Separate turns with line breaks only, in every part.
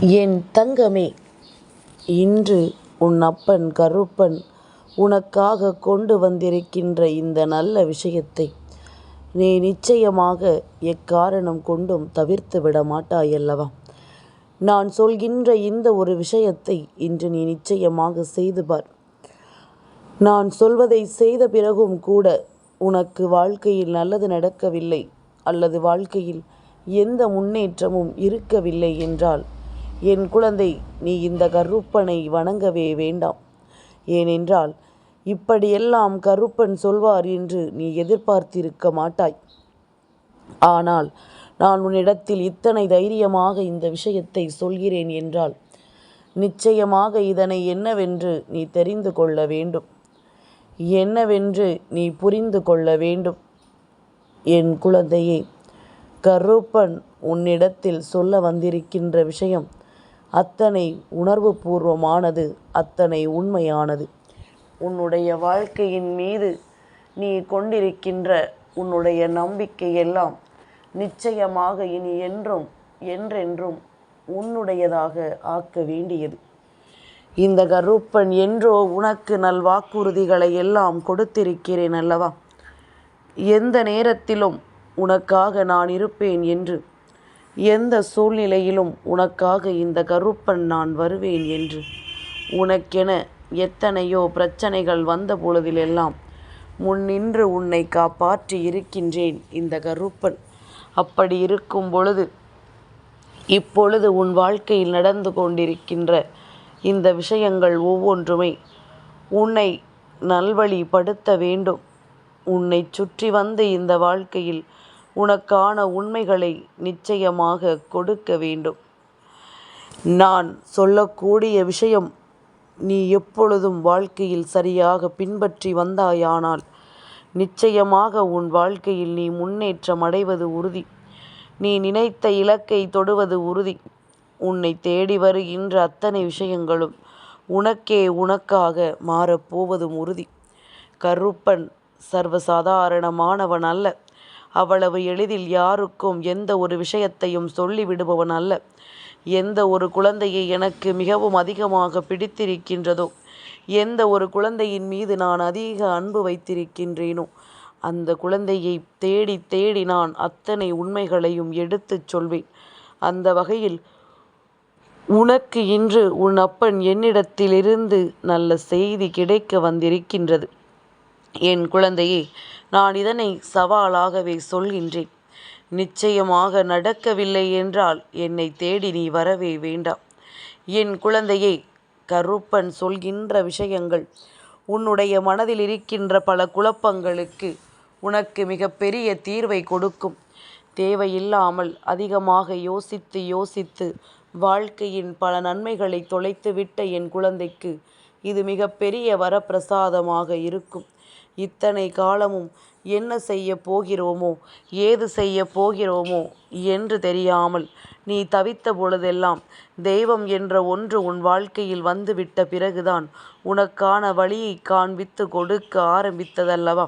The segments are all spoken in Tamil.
என் தங்கமே இன்று உன் அப்பன் கருப்பன் உனக்காக கொண்டு வந்திருக்கின்ற இந்த நல்ல விஷயத்தை நீ நிச்சயமாக எக்காரணம் கொண்டும் தவிர்த்து விட மாட்டாயல்லவா? நான் சொல்கின்ற இந்த ஒரு விஷயத்தை இன்று நீ நிச்சயமாக செய்து பார். நான் சொல்வதை செய்த பிறகும் கூட உனக்கு வாழ்க்கையில் நல்லது நடக்கவில்லை அல்லது வாழ்க்கையில் எந்த முன்னேற்றமும் இருக்கவில்லை என்றால் என் குழந்தை நீ இந்த கருப்பனை வணங்கவே வேண்டாம். ஏனென்றால் இப்படியெல்லாம் கருப்பன் சொல்வார் என்று நீ எதிர்பார்த்திருக்க மாட்டாய். ஆனால் நான் உன்னிடத்தில் இத்தனை தைரியமாக இந்த விஷயத்தை சொல்கிறேன் என்றால் நிச்சயமாக இதனை என்னவென்று நீ தெரிந்து கொள்ள வேண்டும். என்னவென்று நீ புரிந்து கொள்ள வேண்டும். என் குழந்தையே கருப்பன் உன்னிடத்தில் சொல்ல வந்திருக்கின்ற விஷயம் அத்தனை உணர்வு பூர்வமானது அத்தனை உண்மையானது. உன்னுடைய வாழ்க்கையின் மீது நீ கொண்டிருக்கின்ற உன்னுடைய நம்பிக்கையெல்லாம் நிச்சயமாக இனி என்றும் என்றென்றும் உன்னுடையதாக ஆக்க வேண்டியது. இந்த கருப்பன் என்றோ உனக்கு நல் வாக்குறுதிகளை எல்லாம் கொடுத்திருக்கிறேன் அல்லவா? எந்த நேரத்திலும் உனக்காக நான் இருப்பேன் என்று எந்த சூழ்நிலையிலும் உனக்காக இந்த கருப்பன் நான் வருவேன் என்று. உனக்கென எத்தனையோ பிரச்சனைகள் வந்த பொழுதிலெல்லாம் முன்னின்று உன்னை காப்பாற்றி இருக்கின்றேன் இந்த கருப்பன். அப்படி இருக்கும் பொழுது இப்பொழுது உன் வாழ்க்கையில் நடந்து கொண்டிருக்கின்ற இந்த விஷயங்கள் ஒவ்வொன்றுமே உன்னை நல்வழிப்படுத்த வேண்டும். உன்னை சுற்றி வந்து இந்த வாழ்க்கையில் உனக்கான உண்மைகளை நிச்சயமாக கொடுக்க வேண்டும். நான் சொல்லக்கூடிய விஷயம் நீ எப்பொழுதும் வாழ்க்கையில் சரியாக பின்பற்றி வந்தாயானால் நிச்சயமாக உன் வாழ்க்கையில் நீ முன்னேற்றம் அடைவது உறுதி. நீ நினைத்த இலக்கை தொடுவது உறுதி. உன்னை தேடி வருகின்ற அத்தனை விஷயங்களும் உனக்கே உனக்காக மாறப்போவதும் உறுதி. கருப்பன் சர்வசாதாரணமானவன் அல்ல. அவ்வளவு எளிதில் யாருக்கும் எந்த ஒரு விஷயத்தையும் சொல்லிவிடுபவன் அல்ல. எந்த ஒரு குழந்தையை எனக்கு மிகவும் அதிகமாக பிடித்திருக்கின்றதோ எந்த ஒரு குழந்தையின் மீது நான் அதிக அன்பு வைத்திருக்கின்றேனோ அந்த குழந்தையை தேடி தேடி நான் அத்தனை உண்மைகளையும் எடுத்துச் சொல்வேன். அந்த வகையில் உனக்கு இன்று உன் அப்பன் என்னிடத்திலிருந்து நல்ல செய்தி கிடைக்க வந்திருக்கின்றது. என் குழந்தையே நான் இதனை சவாலாகவே சொல்கின்றேன். நிச்சயமாக நடக்கவில்லை என்றால் என்னை தேடி நீ வரவே வேண்டாம். என் குழந்தையே கருப்பன் சொல்கின்ற விஷயங்கள் உன்னுடைய மனதில் இருக்கின்ற பல குழப்பங்களுக்கு உனக்கு மிகப்பெரிய தீர்வை கொடுக்கும். தேவையில்லாமல் அதிகமாக யோசித்து யோசித்து வாழ்க்கையின் பல நன்மைகளை தொலைத்துவிட்ட என் குழந்தைக்கு இது மிகப்பெரிய வரப்பிரசாதமாக இருக்கும். இத்தனை காலமும் என்ன செய்ய போகிறோமோ ஏது செய்ய போகிறோமோ என்று தெரியாமல் நீ தவித்த பொழுதெல்லாம் தெய்வம் என்ற ஒன்று உன் வாழ்க்கையில் வந்துவிட்ட பிறகுதான் உனக்கான வழியை காண்பித்து கொடுக்க ஆரம்பித்ததல்லவா?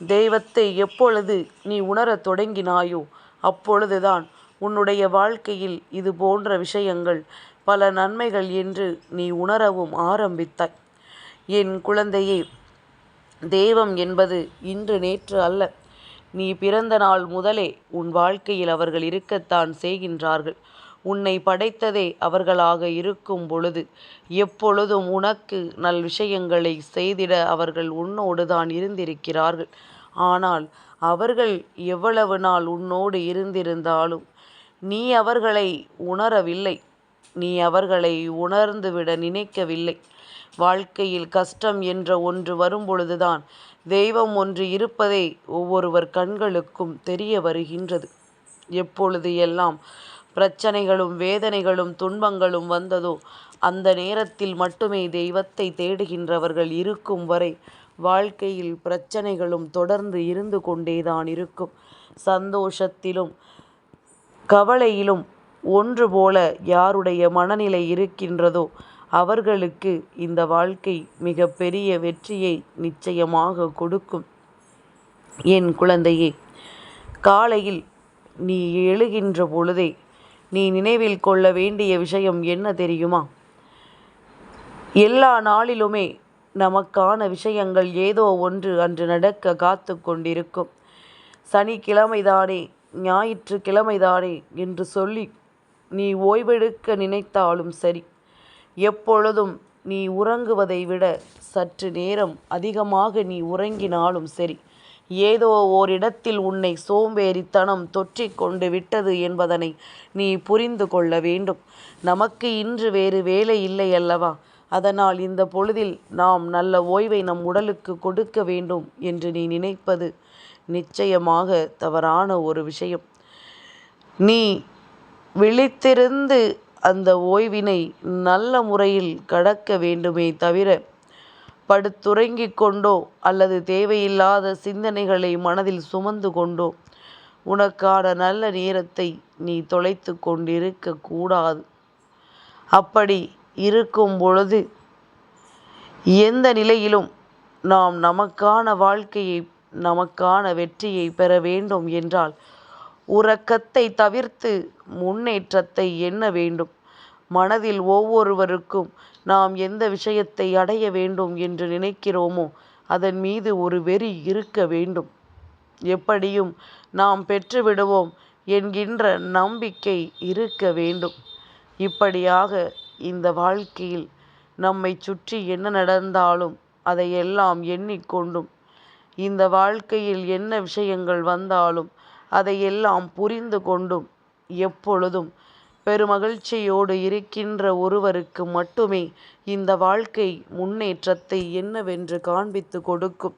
தெய்வத்தை எப்பொழுது நீ உணரத் தொடங்கினாயோ அப்பொழுதுதான் உன்னுடைய வாழ்க்கையில் இது போன்ற விஷயங்கள் பல நன்மைகள் என்று நீ உணரவும் ஆரம்பித்தாய். என் குழந்தையே தெய்வம் என்பது இன்று நேற்று அல்ல. நீ பிறந்த நாள் முதலே உன் வாழ்க்கையில் அவர்கள் இருக்கத்தான் செய்கின்றார்கள். உன்னை படைத்ததே அவர்களாக இருக்கும் பொழுது எப்பொழுதும் உனக்கு நல் விஷயங்களை செய்திட அவர்கள் உன்னோடு தான் இருந்திருக்கிறார்கள். ஆனால் அவர்கள் எவ்வளவு நாள் உன்னோடு இருந்திருந்தாலும் நீ அவர்களை உணரவில்லை. நீ அவர்களை உணர்ந்துவிட நினைக்கவில்லை. வாழ்க்கையில் கஷ்டம் என்ற ஒன்று வரும்பொழுதுதான் தெய்வம் ஒன்று இருப்பதை ஒவ்வொருவர் கண்களுக்கும் தெரிய வருகின்றது. எப்பொழுது எல்லாம் பிரச்சனைகளும் வேதனைகளும் துன்பங்களும் வந்ததோ அந்த நேரத்தில் மட்டுமே தெய்வத்தை தேடுகின்றவர்கள் இருக்கும் வரை வாழ்க்கையில் பிரச்சனைகளும் தொடர்ந்து இருந்து கொண்டேதான் இருக்கும். சந்தோஷத்திலும் கவலையிலும் ஒன்று போல யாருடைய மனநிலை இருக்கின்றதோ அவர்களுக்கு இந்த வாழ்க்கை மிக பெரிய வெற்றியை நிச்சயமாக கொடுக்கும். என் குழந்தையே காலையில் நீ எழுகின்ற பொழுதே நீ நினைவில் கொள்ள வேண்டிய விஷயம் என்ன தெரியுமா? எல்லா நாளிலுமே நமக்கான விஷயங்கள் ஏதோ ஒன்று அன்று நடக்க காத்து கொண்டிருக்கும். சனிக்கிழமைதானே ஞாயிற்றுக்கிழமைதானே என்று சொல்லி நீ ஓய்வெடுக்க நினைத்தாலும் சரி. எப்பொழுதும் நீ உறங்குவதை விட சற்று நேரம் அதிகமாக நீ உறங்கினாலும் சரி. ஏதோ ஓரிடத்தில் உன்னை சோம்பேறித்தனம் தொற்றிக்கொண்டு விட்டது என்பதனை நீ புரிந்து கொள்ள வேண்டும். நமக்கு இன்று வேறு வேலை இல்லை அல்லவா? அதனால் இந்த பொழுதில் நாம் நல்ல ஓய்வை நம் உடலுக்கு கொடுக்க வேண்டும் என்று நீ நினைப்பது நிச்சயமாக தவறான ஒரு விஷயம். நீ விழித்திருந்து அந்த ஓய்வினை நல்ல முறையில் கடக்க வேண்டுமே தவிர படுத்துறங்கிக் கொண்டோ அல்லது தேவையில்லாத சிந்தனைகளை மனதில் சுமந்து கொண்டோ உனக்கான நல்ல நேரத்தை நீ தொலைத்து கொண்டிருக்க கூடாது. அப்படி இருக்கும் பொழுது எந்த நிலையிலும் நாம் நமக்கான வாழ்க்கையை நமக்கான வெற்றியை பெற வேண்டும் என்றால் உறக்கத்தை தவிர்த்து முன்னேற்றத்தை எண்ண வேண்டும். மனதில் ஒவ்வொருவருக்கும் நாம் எந்த விஷயத்தை அடைய வேண்டும் என்று நினைக்கிறோமோ அதன் மீது ஒரு வெறி இருக்க வேண்டும். எப்படியும் நாம் பெற்றுவிடுவோம் என்கின்ற நம்பிக்கை இருக்க வேண்டும். இப்படியாக இந்த வாழ்க்கையில் நம்மை சுற்றி என்ன நடந்தாலும் அதையெல்லாம் எண்ணிக்கொண்டும் இந்த வாழ்க்கையில் என்ன விஷயங்கள் வந்தாலும் அதையெல்லாம் புரிந்து கொண்டும் எப்பொழுதும் பெருமகிழ்ச்சியோடு இருக்கின்ற ஒருவருக்கு மட்டுமே இந்த வாழ்க்கை முன்னேற்றத்தை என்னவென்று காண்பித்து கொடுக்கும்.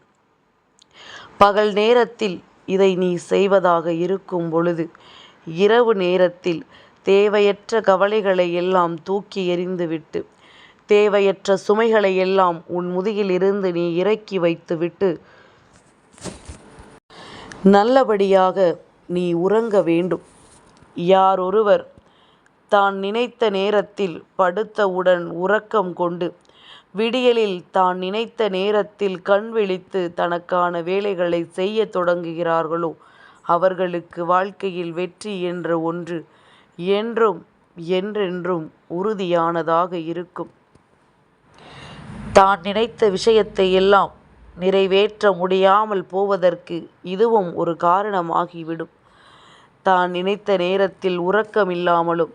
பகல் நேரத்தில் இதை நீ செய்வதாக இருக்கும் பொழுது இரவு நேரத்தில் தேவையற்ற கவலைகளை எல்லாம் தூக்கி எறிந்துவிட்டு தேவையற்ற சுமைகளை எல்லாம் உன் முதுகிலிருந்து நீ இறக்கி வைத்துவிட்டு நல்லபடியாக நீ உறங்க வேண்டும். யாரொருவர் தான் நினைத்த நேரத்தில் படுத்தவுடன் உறக்கம் கொண்டு விடியலில் தான் நினைத்த நேரத்தில் கண் விழித்து தனக்கான வேலைகளை செய்ய தொடங்குகிறார்களோ அவர்களுக்கு வாழ்க்கையில் வெற்றி என்ற ஒன்று என்றும் என்றென்றும் உறுதியானதாக இருக்கும். தான் நினைத்த விஷயத்தை எல்லாம் நிறைவேற்ற முடியாமல் போவதற்கு இதுவும் ஒரு காரணமாகிவிடும். தான் நினைத்த நேரத்தில் உறக்கமில்லாமலும்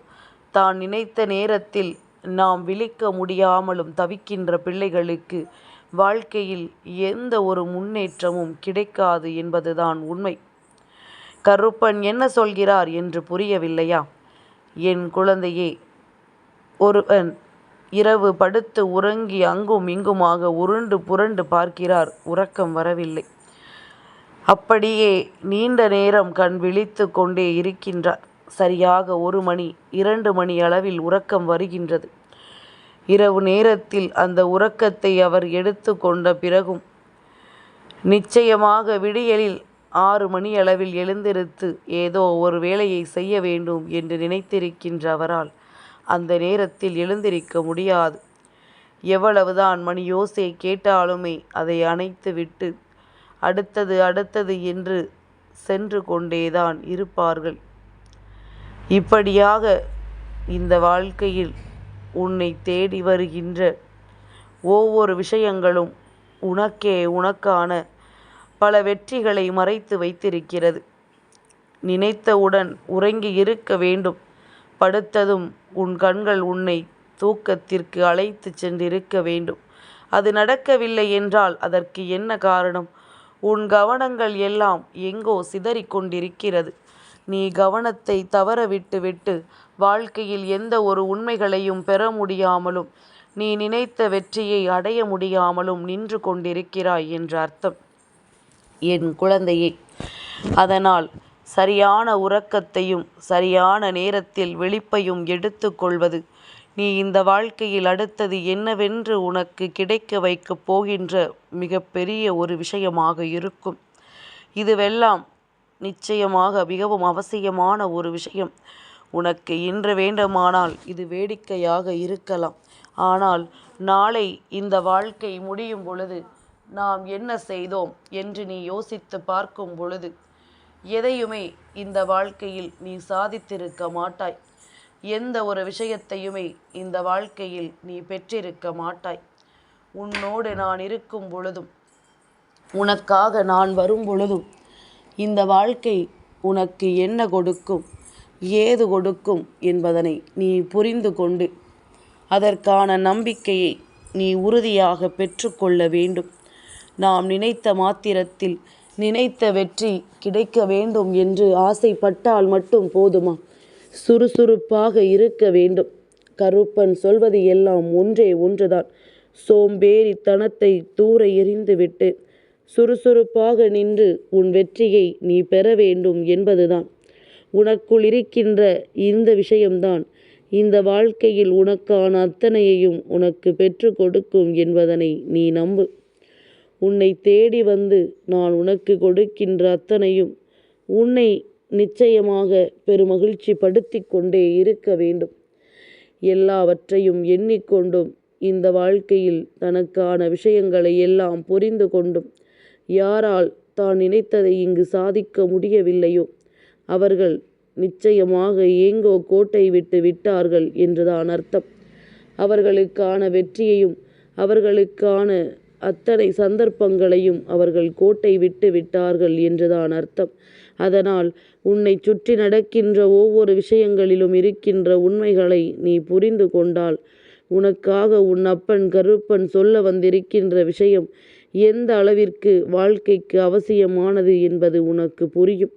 தான் நினைத்த நேரத்தில் நாம் விழிக்க முடியாமலும் தவிக்கின்ற பிள்ளைகளுக்கு வாழ்க்கையில் எந்த ஒரு முன்னேற்றமும் கிடைக்காது என்பதுதான் உண்மை. கருப்பன் என்ன சொல்கிறார் என்று புரியவில்லையா? என் குழந்தையே ஒருவன் இரவு படுத்து உறங்கி அங்கும் இங்குமாக உருண்டு புரண்டு பார்க்கிறார். உறக்கம் வரவில்லை. அப்படியே நீண்ட நேரம் கண் விழித்து கொண்டே இருக்கின்றார். சரியாக ஒரு மணி இரண்டு மணி அளவில் உறக்கம் வருகின்றது. இரவு நேரத்தில் அந்த உறக்கத்தை அவர் எடுத்து கொண்ட பிறகும் நிச்சயமாக விடியலில் ஆறு மணி அளவில் எழுந்திருத்து ஏதோ ஒரு வேலையை செய்ய வேண்டும் என்று நினைத்திருக்கின்ற அவரால் அந்த நேரத்தில் எழுந்திருக்க முடியாது. எவ்வளவுதான் மணி யோசை கேட்டாலுமே அதை அணைத்து விட்டு அடுத்தது அடுத்தது என்று சென்று கொண்டேதான் இருப்பார்கள். இப்படியாக இந்த வாழ்க்கையில் உன்னை தேடி வருகின்ற ஒவ்வொரு விஷயங்களும் உனக்கே உனக்கான பல வெற்றிகளை மறைத்து வைத்திருக்கிறது. நினைத்தவுடன் உறங்கி இருக்க வேண்டும். படுத்ததும் உன் கண்கள் உன்னை தூக்கத்திற்கு அழைத்து சென்றிருக்க வேண்டும். அது நடக்கவில்லை என்றால் அதற்கு என்ன காரணம்? உன் கவனங்கள் எல்லாம் எங்கோ சிதறிக்கொண்டிருக்கிறது நீ கவனத்தை தவற விட்டுவிட்டு வாழ்க்கையில் எந்த ஒரு உண்மைகளையும் பெற முடியாமலும் நீ நினைத்த வெற்றியை அடைய முடியாமலும் நின்று கொண்டிருக்கிறாய் என்று அர்த்தம். என் குழந்தையே அதனால் சரியான உறக்கத்தையும் சரியான நேரத்தில் விழிப்பையும் எடுத்துக்கொள்வது நீ இந்த வாழ்க்கையில் அடுத்தது என்னவென்று உனக்கு கிடைக்க வைக்கப் போகின்ற மிகப்பெரிய ஒரு விஷயமாக இருக்கும். இதுவெல்லாம் நிச்சயமாக மிகவும் அவசியமான ஒரு விஷயம். உனக்கு இன்று வேண்டுமானால் இது வேடிக்கையாக இருக்கலாம். ஆனால் நாளை இந்த வாழ்க்கை முடியும் பொழுது நாம் என்ன செய்தோம் என்று நீ யோசித்து பார்க்கும் பொழுது எதையுமே இந்த வாழ்க்கையில் நீ சாதித்திருக்க மாட்டாய். எந்த ஒரு விஷயத்தையுமே இந்த வாழ்க்கையில் நீ பெற்றிருக்க மாட்டாய். உன்னோடு நான் இருக்கும் பொழுதும் உனக்காக நான் வரும் பொழுதும் இந்த வாழ்க்கை உனக்கு என்ன கொடுக்கும் ஏது கொடுக்கும் என்பதனை நீ புரிந்து கொண்டு அதற்கான நம்பிக்கையை நீ உறுதியாக பெற்றுக்கொள்ள வேண்டும். நாம் நினைத்த மாத்திரத்தில் நினைத்த வெற்றி கிடைக்க வேண்டும் என்று ஆசைப்பட்டால் மட்டும் போதுமா? சுறுசுறுப்பாக இருக்க வேண்டும். கருப்பன் சொல்வது எல்லாம் ஒன்றே ஒன்றுதான். சோம்பேறித்தனத்தை தூர எறிந்துவிட்டு சுறுசுறுப்பாக நின்று உன் வெற்றியை நீ பெற வேண்டும் என்பதுதான். உனக்குள் இருக்கின்ற இந்த விஷயம்தான். இந்த வாழ்க்கையில் உனக்கான அத்தனையையும் உனக்கு பெற்று கொடுக்கும் என்பதனை நீ நம்பு. உன்னை தேடி வந்து நான் உனக்கு கொடுக்கின்ற அத்தனையும் உன்னை நிச்சயமாக பெருமகிழ்ச்சி படுத்தி கொண்டே இருக்க வேண்டும். எல்லாவற்றையும் எண்ணிக்கொண்டும் இந்த வாழ்க்கையில் தனக்கான விஷயங்களை எல்லாம் புரிந்து கொண்டும் யாரால் தான் நினைத்ததை இங்கு சாதிக்க முடியவில்லையோ? அவர்கள் நிச்சயமாக ஏங்கோ கோட்டை விட்டு விட்டார்கள் என்றுதான் அர்த்தம். அவர்களுக்கான வெற்றியையும் அவர்களுக்கான அத்தனை சந்தர்ப்பங்களையும் அவர்கள் கோட்டை விட்டு விட்டார்கள் என்றுதான் அர்த்தம். அதனால் உன்னை சுற்றி நடக்கின்ற ஒவ்வொரு விஷயங்களிலும் இருக்கின்ற உண்மைகளை நீ புரிந்து கொண்டால் உனக்காக உன் அப்பன் கருப்பன் சொல்ல வந்திருக்கின்ற விஷயம் எந்த அளவிற்கு வாழ்க்கைக்கு அவசியமானது என்பது உனக்கு புரியும்.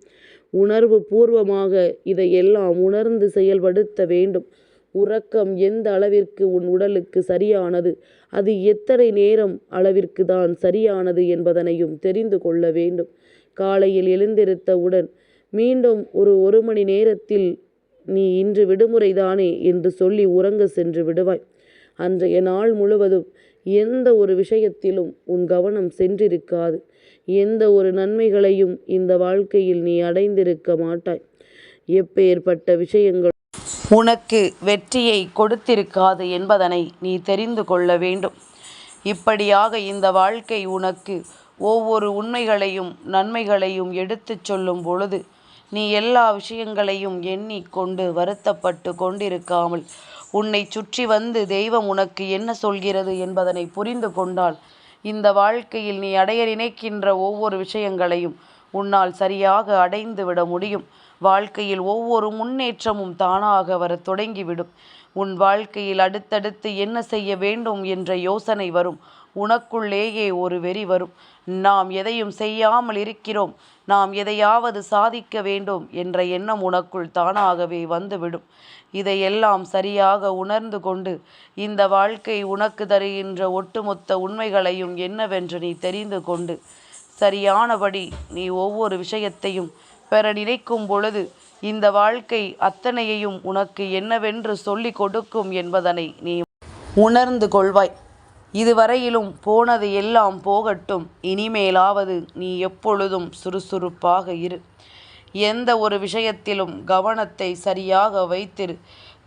உணர்வு பூர்வமாக இதையெல்லாம் உணர்ந்து செயல்படுத்த வேண்டும். உறக்கம் எந்த அளவிற்கு உன் உடலுக்கு சரியானது? அது எத்தனை நேரம் அளவிற்கு தான் சரியானது என்பதனையும் தெரிந்து கொள்ள வேண்டும். காலையில் எழுந்திருத்தவுடன் மீண்டும் ஒரு ஒரு மணி நேரத்தில் நீ இன்று விடுமுறைதானே என்று சொல்லி உறங்க சென்று விடுவாய். அன்றைய நாள் முழுவதும் எந்த ஒரு விஷயத்திலும் உன் கவனம் சென்றிருக்காது. எந்த ஒரு நன்மைகளையும் இந்த வாழ்க்கையில் நீ அடைந்திருக்க மாட்டாய். எப்பேற்பட்ட விஷயங்கள் உனக்கு வெற்றியை கொடுத்திருக்காது என்பதனை நீ தெரிந்து கொள்ள வேண்டும். இப்படியாக இந்த வாழ்க்கை உனக்கு ஒவ்வொரு உண்மைகளையும் நன்மைகளையும் எடுத்துச் சொல்லும் பொழுது நீ எல்லா விஷயங்களையும் எண்ணிக்கொண்டு வருத்தப்பட்டு கொண்டிருக்காமல் உன்னை சுற்றி வந்து தெய்வம் உனக்கு என்ன சொல்கிறது என்பதனை புரிந்து கொண்டால் இந்த வாழ்க்கையில் நீ அடைய நினைக்கின்ற ஒவ்வொரு விஷயங்களையும் உன்னால் சரியாக அடைந்து விட முடியும். வாழ்க்கையில் ஒவ்வொரு முன்னேற்றமும் தானாக வர தொடங்கிவிடும். உன் வாழ்க்கையில் அடுத்தடுத்து என்ன செய்ய வேண்டும் என்ற யோசனை வரும். உனக்குள்ளேயே ஒரு வெறி வரும். நாம் எதையும் செய்யாமல் இருக்கிறோம். நாம் எதையாவது சாதிக்க வேண்டும் என்ற எண்ணம் உனக்குள் தானாகவே வந்துவிடும். இதையெல்லாம் சரியாக உணர்ந்து கொண்டு இந்த வாழ்க்கை உனக்கு தருகின்ற ஒட்டுமொத்த உண்மைகளையும் என்னவென்று நீ தெரிந்து கொண்டு சரியானபடி நீ ஒவ்வொரு விஷயத்தையும் பெற நினைக்கும் பொழுது இந்த வாழ்க்கை அத்தனையையும் உனக்கு என்னவென்று சொல்லிக் கொடுக்கும் என்பதனை நீ உணர்ந்து கொள்வாய். இதுவரையிலும் போனது எல்லாம் போகட்டும். இனிமேலாவது நீ எப்பொழுதும் சுறுசுறுப்பாக இரு. எந்த ஒரு விஷயத்திலும் கவனத்தை சரியாக வைத்திரு.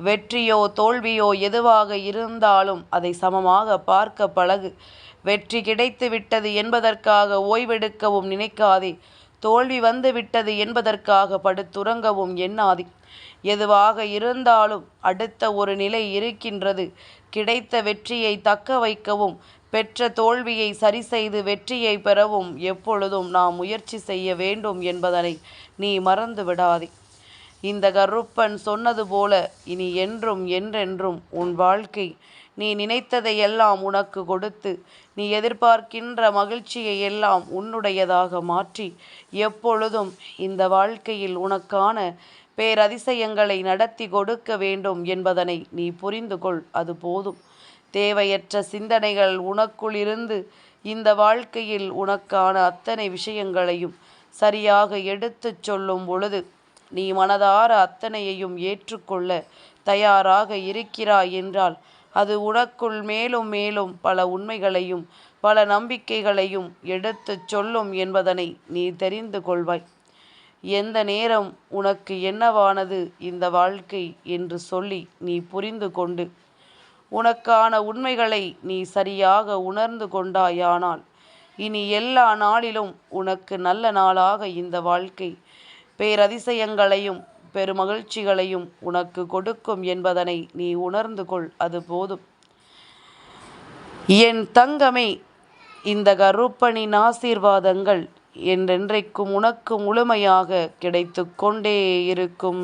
வெற்றியோ தோல்வியோ எதுவாக இருந்தாலும் அதை சமமாக பார்க்க பழகு. வெற்றி கிடைத்து விட்டது என்பதற்காக ஓய்வெடுக்கவும் நினைக்காதே. தோல்வி வந்து விட்டது என்பதற்காக படுத்துறங்கவும் எண்ணாதி. எதுவாக இருந்தாலும் அடுத்த ஒரு நிலை இருக்கின்றது. கிடைத்த வெற்றியை தக்க வைக்கவும் பெற்ற தோல்வியை சரிசெய்து வெற்றியை பெறவும் எப்பொழுதும் நாம் முயற்சி செய்ய வேண்டும் என்பதனை நீ மறந்து விடாதே இந்த கருப்பன் சொன்னது போல இனி என்றும் என்றென்றும் உன் வாழ்க்கை. நீ நினைத்ததை எல்லாம் உனக்கு கொடுத்து நீ எதிர்பார்க்கின்ற மகிழ்ச்சியை எல்லாம் உன்னுடையதாக மாற்றி எப்பொழுதும் இந்த வாழ்க்கையில் உனக்கான பேரதிசயங்களை நடத்தி கொடுக்க வேண்டும் என்பதனை நீ புரிந்து கொள் அது போதும். தேவையற்ற சிந்தனைகள் உனக்குள் இருந்து இந்த வாழ்க்கையில் உனக்கான அத்தனை விஷயங்களையும் சரியாக எடுத்துச் சொல்லும் பொழுது நீ மனதார அத்தனையையும் ஏற்றுக்கொள்ள தயாராக இருக்கிறாய் என்றால் அது உனக்குள் மேலும் மேலும் பல உண்மைகளையும் பல நம்பிக்கைகளையும் எடுத்துச் சொல்லும் என்பதனை நீ தெரிந்து கொள்வாய். எந்த நேரம் உனக்கு என்னவானது இந்த வாழ்க்கை என்று சொல்லி நீ புரிந்து கொண்டு உனக்கான உண்மைகளை நீ சரியாக உணர்ந்து கொண்டாயானால் இனி எல்லா நாளிலும் உனக்கு நல்ல நாளாக இந்த வாழ்க்கை பேரதிசயங்களையும் பெருமகிழ்ச்சிகளையும் உனக்கு கொடுக்கும் என்பதனை நீ உணர்ந்து கொள் அது போதும். என் தங்கமே இந்த கருப்பனின் ஆசீர்வாதங்கள் என்றென்றைக்கும் உனக்கு முழுமையாக கிடைத்து கொண்டே இருக்கும்.